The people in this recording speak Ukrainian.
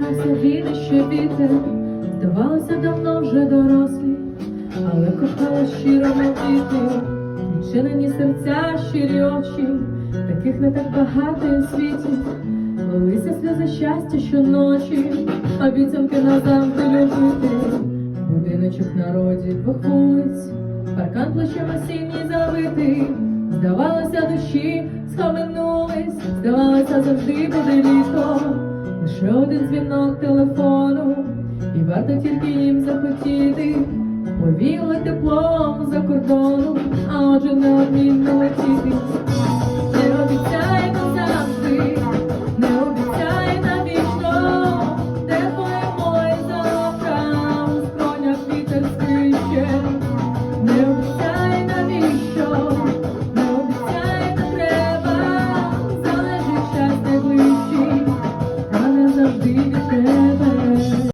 грався він ще вітер, здавалося, давно вже дорослі, але кохала щиро мовіти, відчинені серця, щирі очі, таких не так багато у світі. Лилися сльози щастя щоночі, обіцянки назавжди любити. Будиночок на роді двох вулиць, паркан плечем осінній завитий. Здавалося, душі схаменулись, здавалося, завжди буде літо. Лише один дзвінок телефону, і варто тільки їм захотіти. Повіли теплом за кордону, а отже неодмінно летіти. see the